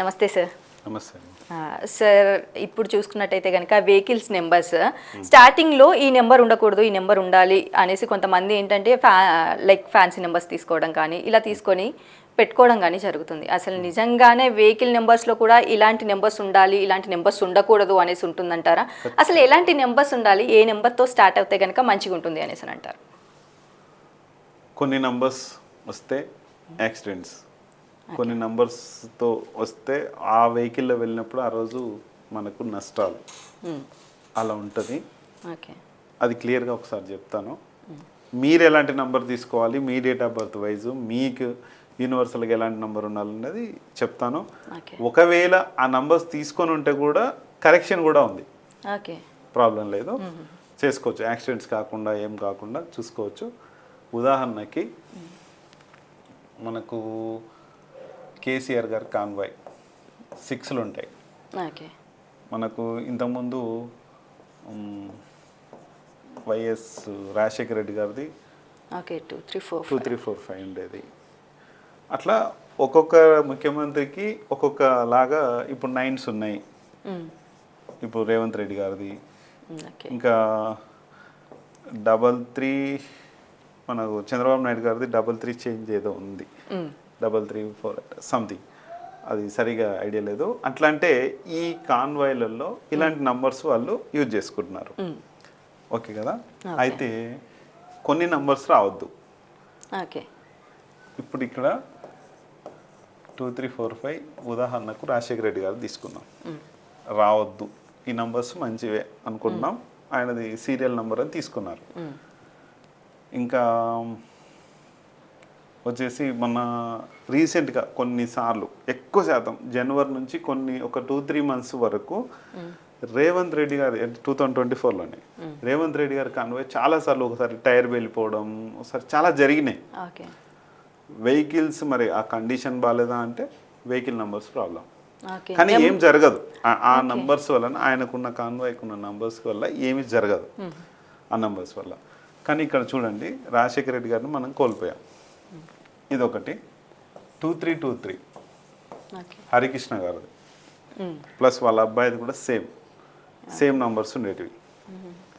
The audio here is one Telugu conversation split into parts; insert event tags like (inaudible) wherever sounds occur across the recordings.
నమస్తే సార్ నమస్తే. సార్ ఇప్పుడు చూసుకున్నట్టయితే కనుక వెహికల్స్ నెంబర్స్ స్టార్టింగ్లో ఈ నెంబర్ ఉండకూడదు ఈ నెంబర్ ఉండాలి అనేసి కొంతమంది ఏంటంటే ఫ్యా లైక్ ఫ్యాన్సీ నెంబర్స్ తీసుకోవడం కానీ ఇలా తీసుకొని పెట్టుకోవడం కానీ జరుగుతుంది. అసలు నిజంగానే వెహికల్ నెంబర్స్లో కూడా ఇలాంటి నెంబర్స్ ఉండాలి ఇలాంటి నెంబర్స్ ఉండకూడదు అనేసి ఉంటుందంటారా? అసలు ఎలాంటి నెంబర్స్ ఉండాలి ఏ నెంబర్తో స్టార్ట్ అవుతే కనుక మంచిగా ఉంటుంది అనేసి అని అంటారు. కొన్ని నంబర్స్ వస్తే యాక్సిడెంట్స్ కొన్ని నంబర్స్తో వస్తే ఆ వెహికల్లో వెళ్ళినప్పుడు ఆ రోజు మనకు నష్టాలు. అలా ఉంటుంది. ఓకే అది క్లియర్గా ఒకసారి చెప్తాను. మీరు ఎలాంటి నంబర్ తీసుకోవాలి? మీ డేట్ ఆఫ్ బర్త్ వైజ్ మీకు యూనివర్సల్గా ఎలాంటి నంబర్ ఉండాలన్నది చెప్తాను. ఒకవేళ ఆ నంబర్స్ తీసుకొని ఉంటే కూడా కరెక్షన్ కూడా ఉంది. ఓకే ప్రాబ్లం లేదు. చేసుకోవచ్చు. యాక్సిడెంట్స్ కాకుండా ఏం కాకుండా చూసుకోవచ్చు. ఉదాహరణకి మనకు కేసీఆర్ గారి కాన్వాయ్ సిక్స్లు ఉంటాయి మనకు ఇంతకుముందు వైఎస్ రాజశేఖర రెడ్డి గారిది okay two three four two three four five ఉండేది. అట్లా ఒక్కొక్క ముఖ్యమంత్రికి ఒక్కొక్క లాగా ఇప్పుడు నైన్స్ ఉన్నాయి. ఇప్పుడు రేవంత్ రెడ్డి గారిది. ఇంకా డబల్ త్రీ మనకు చంద్రబాబు నాయుడు గారిది డబల్ త్రీ చేంజ్ ఏదో ఉంది. Double three four something. అది సరిగా ఐడియా లేదు. అట్లా అంటే ఈ కాన్వాయ్లలో ఇలాంటి నంబర్స్ వాళ్ళు యూజ్ చేసుకుంటున్నారు. ఓకే కదా? అయితే కొన్ని నంబర్స్ రావద్దు. ఓకే. ఇప్పుడు ఇక్కడ టూ త్రీ ఫోర్ ఫైవ్ ఉదాహరణకు రాజశేఖర రెడ్డి గారు తీసుకున్నాం. రావద్దు. ఈ నంబర్స్ మంచివే అనుకుంటున్నాం. ఆయనది సీరియల్ నెంబర్ అని తీసుకున్నారు. ఇంకా వచ్చేసి మన రీసెంట్గా కొన్నిసార్లు ఎక్కువ శాతం జనవరి నుంచి కొన్ని ఒక టూ త్రీ మంత్స్ వరకు రేవంత్ రెడ్డి గారి టూ థౌజండ్ ట్వంటీ ఫోర్లోనే రేవంత్ రెడ్డి గారి కాన్వాయ్ చాలాసార్లు ఒకసారి టైర్ వెళ్ళిపోవడం ఒకసారి చాలా జరిగినాయి. వెహికల్స్ మరి ఆ కండిషన్ బాగాలేదా అంటే వెహికల్ నంబర్స్ ప్రాబ్లం. కానీ ఏం జరగదు. ఆ- నంబర్స్ వలన ఆయనకున్న కాన్వాయ్కి ఉన్న నంబర్స్ వల్ల ఏమీ జరగదు. ఆ నంబర్స్ వల్ల. కానీ ఇక్కడ చూడండి రాజశేఖర రెడ్డి గారిని మనం కోల్పోయాం. ఇదొకటి. Two three two three Harikrishna గారిది. ప్లస్ వాళ్ళ అబ్బాయిది కూడా సేమ్. సేమ్ నంబర్స్ ఉండేటివి.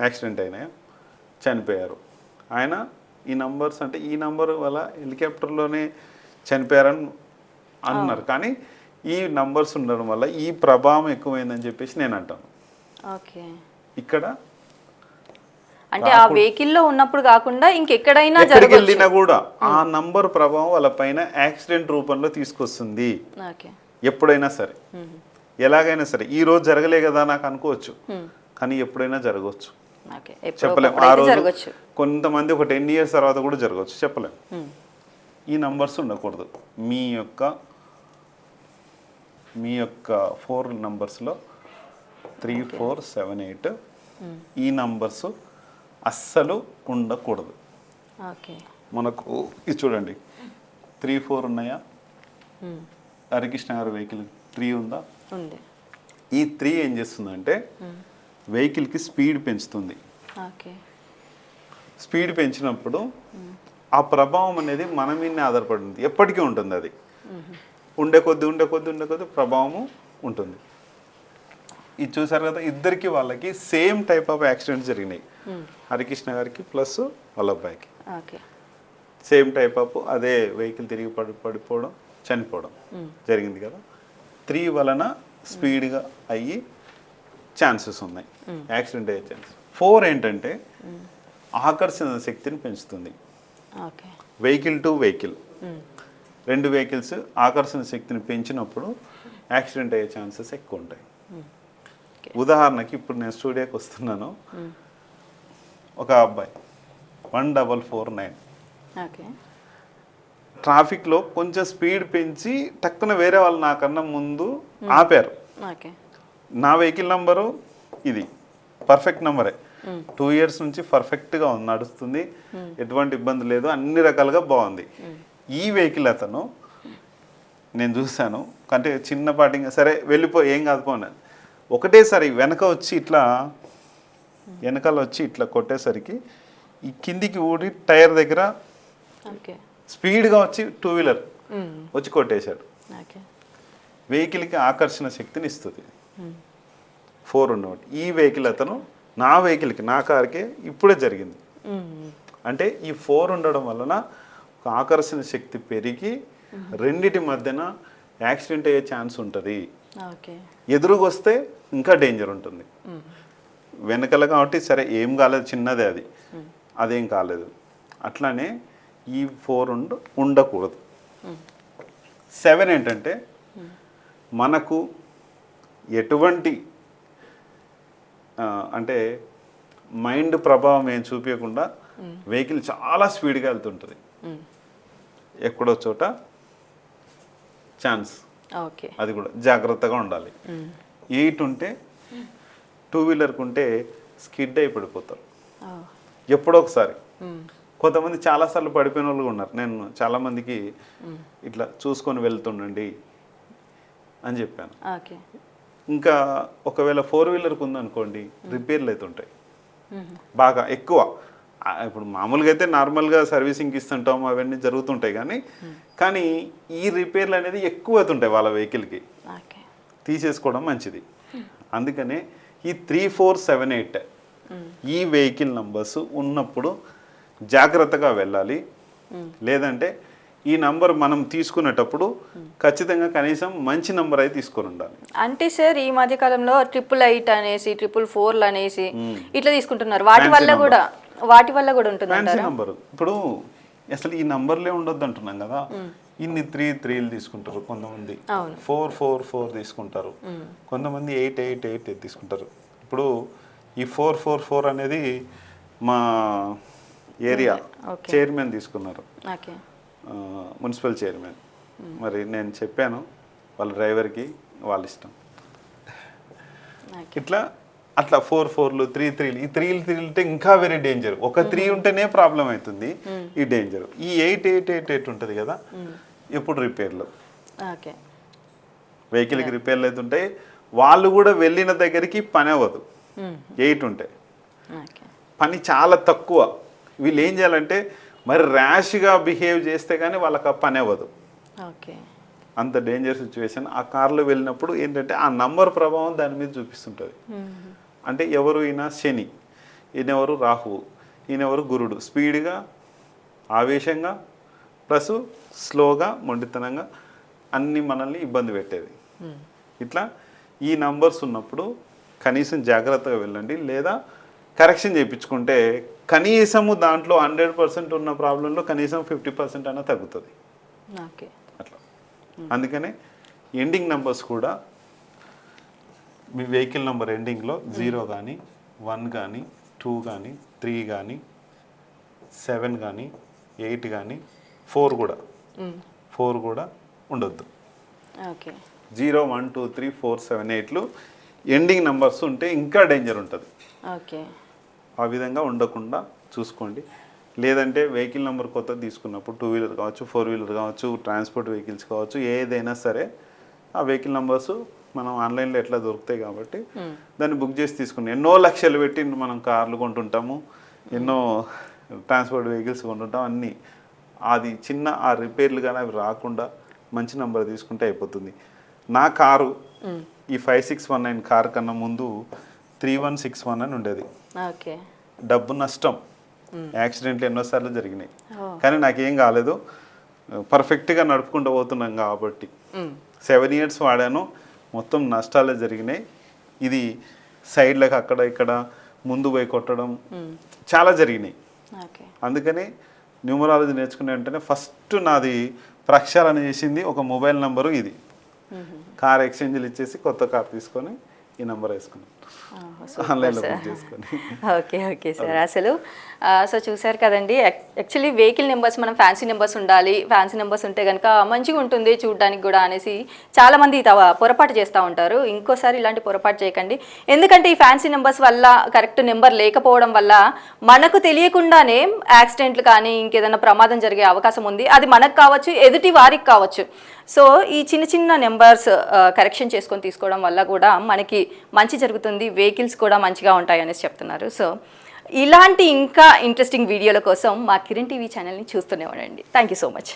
యాక్సిడెంట్ అయినాయి. చనిపోయారు. ఆయన ఈ నంబర్స్ అంటే ఈ నంబర్ వల్ల హెలికాప్టర్లోనే చనిపోయారని అన్నారు. కానీ ఈ నంబర్స్ ఉండడం వల్ల ఈ ప్రభావం ఎక్కువైందని చెప్పేసి నేను అంటాను. ఓకే. ఇక్కడ అంటే ఆ వెహికల్లో ఉన్నప్పుడు కాకుండా ఇంకెక్కడైనా వెళ్ళినా కూడా ఆ నంబర్ ప్రభావం వాళ్ళ పైన యాక్సిడెంట్ రూపంలో తీసుకొస్తుంది. ఎప్పుడైనా సరే. ఎలాగైనా సరే. ఈ రోజు జరగలే కదా నాకు అనుకోవచ్చు. కానీ ఎప్పుడైనా జరగవచ్చు. ఓకే. ఎప్పుడో చెప్పలేం. ఆ రోజు కొంతమంది ఒక టెన్ ఇయర్స్ తర్వాత కూడా జరగవచ్చు. చెప్పలేం. ఈ నంబర్స్ ఉండకూడదు. మీ యొక్క మీ యొక్క ఫోర్ నంబర్స్లో త్రీ ఫోర్ సెవెన్ ఎయిట్ ఈ నంబర్స్ అస్సలు ఉండకూడదు. ఓకే. మనకు ఇది చూడండి. త్రీ ఫోర్ ఉన్నాయా? హరికృష్ణ గారి వెహికల్ త్రీ ఉందా? ఉంది. ఈ త్రీ ఏం చేస్తుందంటే వెహికల్కి స్పీడ్ పెంచుతుంది. స్పీడ్ పెంచినప్పుడు ఆ ప్రభావం అనేది మన మీదనే ఆధారపడి ఉంది ఎప్పటికీ ఉంటుంది అది. ఉండే కొద్ది ఉండే కొద్ది ఉండే కొద్ది ప్రభావము ఉంటుంది. ఇది చూసారు కదా ఇద్దరికి వాళ్ళకి సేమ్ టైప్ ఆఫ్ యాక్సిడెంట్స్ జరిగినాయి. హరికృష్ణ గారికి ప్లస్ వాళ్ళ అబ్బాయికి ఓకే. సేమ్ టైప్ ఆఫ్ అదే వెహికల్ తిరిగి పడి పడిపోవడం చనిపోవడం జరిగింది కదా. త్రీ వలన స్పీడ్గా అయ్యి ఛాన్సెస్ ఉన్నాయి. యాక్సిడెంట్ అయ్యే ఛాన్సెస్ ఫోర్ ఏంటంటే ఆకర్షణ శక్తిని పెంచుతుంది. Vehicle to vehicle. రెండు వెహికల్స్ ఆకర్షణ శక్తిని పెంచినప్పుడు యాక్సిడెంట్ అయ్యే ఛాన్సెస్ ఎక్కువ ఉంటాయి. ఉదాహరణకి ఇప్పుడు నేను స్టూడియోకి వస్తున్నాను. ఒక అబ్బాయి. One double four nine. ట్రాఫిక్లో కొంచెం స్పీడ్ పెంచి టక్కున వేరే వాళ్ళు నాకన్నా ముందు ఆపారు. నా వెహికల్ నంబరు ఇది. పర్ఫెక్ట్ నంబరే. టూ ఇయర్స్ నుంచి పర్ఫెక్ట్గా ఉంది నడుస్తుంది. ఎటువంటి ఇబ్బంది లేదు అన్ని రకాలుగా బాగుంది. ఈ వెహికల్ అతను నేను చూశాను. అంటే చిన్నపాటి సరే వెళ్ళిపో ఏం కాదు పోను. ఒకటేసారి వెనక వచ్చి ఇట్లా వెనకాల వచ్చి ఇట్లా కొట్టేసరికి ఈ కిందికి ఊడి టైర్ దగ్గర స్పీడ్గా వచ్చి టూ వీలర్ వచ్చి కొట్టేశాడు. వెహికల్కి ఆకర్షణ శక్తిని ఇస్తుంది. ఫోర్ ఉండబట్టి ఈ వెహికల్ అతను నా వెహికల్కి నా కార్కే ఇప్పుడే జరిగింది. అంటే ఈ ఫోర్ ఉండడం వలన ఒక ఆకర్షణ శక్తి పెరిగి రెండిటి మధ్యన యాక్సిడెంట్ అయ్యే ఛాన్స్ ఉంటుంది. ఓకే. ఎదురుగొస్తే ఇంకా డేంజర్ ఉంటుంది. వెనకల కాబట్టి సరే ఏం కాలేదు చిన్నదే అది. అదేం కాలేదు. అట్లానే ఈ ఫోర్ ఉండ ఉండకూడదు. సెవెన్ ఏంటంటే మనకు ఎటువంటి అంటే మైండ్ ప్రభావం ఏం చూపించకుండా వెహికల్ చాలా స్పీడ్గా వెళ్తుంటుంది. ఎక్కడో చోట ఛాన్స్ అది కూడా జాగ్రత్తగా ఉండాలి. ఎయిట్ ఉంటే టూ వీలర్కి ఉంటే స్కిడ్ అయి పడిపోతారు ఎప్పుడో ఒకసారి. కొంతమంది చాలాసార్లు పడిపోయిన వాళ్ళు ఉన్నారు. నేను చాలామందికి ఇట్లా చూసుకొని వెళ్తుండండి అని చెప్పాను. ఓకే. ఇంకా ఒకవేళ ఫోర్ వీలర్కి ఉందనుకోండి రిపేర్లు అవుతుంటాయి బాగా ఎక్కువ. ఇప్పుడు మామూలుగా అయితే నార్మల్గా సర్వీసింగ్కి ఇస్తుంటాం అవన్నీ జరుగుతుంటాయి కానీ కానీ ఈ రిపేర్లు అనేది ఎక్కువ అవుతుంటాయి వాళ్ళ వెహికల్కి. తీసేసుకోవడం మంచిది. అందుకనే ఈ త్రీ ఫోర్ సెవెన్ ఎయిట్ ఈ వెహికల్ నంబర్స్ ఉన్నప్పుడు జాగ్రత్తగా వెళ్ళాలి. లేదంటే ఈ నంబర్ మనం తీసుకునేటప్పుడు ఖచ్చితంగా కనీసం మంచి నంబర్ అయితే తీసుకొని ఉండాలి. అంటే సార్ ఈ మధ్య కాలంలో ట్రిపుల్ ఎయిట్ అనేసి ట్రిపుల్ ఫోర్లు అనేసి ఇట్లా తీసుకుంటున్నారు. వాటి వల్ల. కూడా వాటి వల్ల కూడా ఉంటుంది ఫ్యాన్సీ నంబర్ ఇప్పుడు అసలు ఈ నంబర్లే ఉండొద్దు అంటున్నాం కదా. ఇన్ని త్రీ త్రీలు తీసుకుంటారు కొంతమంది. ఫోర్ ఫోర్ ఫోర్ తీసుకుంటారు. కొంతమంది ఎయిట్ ఎయిట్ ఎయిట్ తీసుకుంటారు. ఇప్పుడు ఈ ఫోర్ ఫోర్ ఫోర్ అనేది మా ఏరియా. చైర్మన్ తీసుకున్నారు. Municipal chairman. మరి నేను చెప్పాను వాళ్ళ డ్రైవర్కి వాళ్ళ ఇష్టం. ఇట్లా అట్లా ఫోర్ ఫోర్లు త్రీ త్రీలు. ఈ త్రీలు త్రీలు ఉంటే ఇంకా వెరీ డేంజర్ ఒక త్రీ ఉంటేనే ప్రాబ్లం అవుతుంది ఈ డేంజర్ ఈ ఎయిట్ ఎయిట్ ఎయిట్ ఎయిట్ ఉంటుంది కదా ఎప్పుడు రిపేర్లు ఓకే. వెహికల్కి రిపేర్లు అవుతుంటాయి వాళ్ళు కూడా వెళ్ళిన దగ్గరికి పని అవ్వదు. ఎయిట్ ఉంటాయి పని చాలా తక్కువ. వీళ్ళు ఏం చేయాలంటే మరి ర్యాష్గా బిహేవ్ చేస్తే కానీ వాళ్ళకి ఆ పని అవ్వదు. ఓకే. అంత డేంజర్ సిచ్యువేషన్ ఆ కార్లో వెళ్ళినప్పుడు ఏంటంటే ఆ నంబర్ ప్రభావం దాని మీద చూపిస్తుంటుంది. అంటే ఎవరు ఈయన? శని. ఈయనెవరు? రాహువు. ఈయనెవరు? గురుడు. స్పీడ్గా ఆవేశంగా ప్లస్ స్లోగా మొండితనంగా అన్ని మనల్ని ఇబ్బంది పెట్టేది. ఇట్లా ఈ నంబర్స్ ఉన్నప్పుడు కనీసం జాగ్రత్తగా వెళ్ళండి. లేదా కరెక్షన్ చేయించుకుంటే కనీసము దాంట్లో హండ్రెడ్ పర్సెంట్ ఉన్న ప్రాబ్లంలో కనీసం ఫిఫ్టీ పర్సెంట్ అయినా తగ్గుతుంది. అట్లా. అందుకనే ఎండింగ్ నెంబర్స్ కూడా మీ వెహికల్ నెంబర్ ఎండింగ్లో జీరో కానీ వన్ కానీ టూ కానీ త్రీ కానీ సెవెన్ కానీ ఎయిట్ కానీ ఫోర్ కూడా. ఫోర్ కూడా ఉండొద్దు. Okay. Zero one two three four seven ఎయిట్లు ending numbers ఉంటే ఇంకా డేంజర్ ఉంటుంది. ఓకే. ఆ విధంగా ఉండకుండా చూసుకోండి. లేదంటే వెహికల్ నెంబర్ కొత్త తీసుకున్నప్పుడు టూ వీలర్ కావచ్చు ఫోర్ వీలర్ కావచ్చు ట్రాన్స్పోర్ట్ వెహికల్స్ కావచ్చు ఏదైనా సరే ఆ వెహికల్ నెంబర్స్ మనం ఆన్లైన్లో ఎట్లా దొరుకుతాయి కాబట్టి దాన్ని బుక్ చేసి తీసుకుని ఎన్నో లక్షలు పెట్టి మనం కార్లు కొంటుంటాము ఎన్నో ట్రాన్స్పోర్ట్ వెహికల్స్ కొంటుంటాం అన్నీ. అది చిన్న ఆ రిపేర్లు కానీ అవి రాకుండా మంచి నెంబర్ తీసుకుంటే అయిపోతుంది. నా కారు ఈ five six one nine car కన్నా ముందు త్రీ వన్ సిక్స్ వన్ అని ఉండేది. డబ్బు నష్టం. యాక్సిడెంట్లు ఎన్నోసార్లు జరిగినాయి. కానీ నాకేం కాలేదు. పర్ఫెక్ట్గా నడుపుకుంటూ పోతున్నాం కాబట్టి. సెవెన్ ఇయర్స్ వాడాను. మొత్తం నష్టాలే జరిగినాయి. ఇది సైడ్లకు అక్కడ ఇక్కడ ముందు పోయి కొట్టడం చాలా జరిగినాయి. అందుకని న్యూమరాలజీ నేర్చుకునే వెంటనే ఫస్ట్ నాది ప్రక్షాళన చేసింది ఒక మొబైల్ నంబరు ఇది. కార్ ఎక్స్చేంజ్లు ఇచ్చేసి కొత్త కార్ తీసుకొని ఈ నెంబర్ వేసుకున్నాను (laughs) (laughs) ఓకే ఓకే సార్. అసలు సో చూసారు కదండి యాక్చువల్లీ వెహికల్ నెంబర్స్ మనం ఫ్యాన్సీ నెంబర్స్ ఉండాలి ఫ్యాన్సీ నెంబర్స్ ఉంటే కనుక మంచిగా ఉంటుంది చూడడానికి కూడా అనేసి చాలామంది తవ పొరపాటు చేస్తూ ఉంటారు. ఇంకోసారి ఇలాంటి పొరపాటు చేయకండి. ఎందుకంటే ఈ ఫ్యాన్సీ నెంబర్స్ వల్ల కరెక్ట్ నెంబర్ లేకపోవడం వల్ల మనకు తెలియకుండానే యాక్సిడెంట్లు కానీ ఇంకేదైనా ప్రమాదం జరిగే అవకాశం ఉంది. అది మనకు కావచ్చు ఎదుటి వారికి కావచ్చు. సో ఈ చిన్న చిన్న నెంబర్స్ కరెక్షన్ చేసుకొని తీసుకోవడం వల్ల కూడా మనకి మంచి జరుగుతుంది. వెహికల్స్ కూడా మంచిగా ఉంటాయనేసి చెప్తున్నారు. సో ఇలాంటి ఇంకా ఇంట్రెస్టింగ్ వీడియోల కోసం మా కిరణ్ టీవీ ఛానల్ని చూస్తూనే ఉండండి. Thank you so much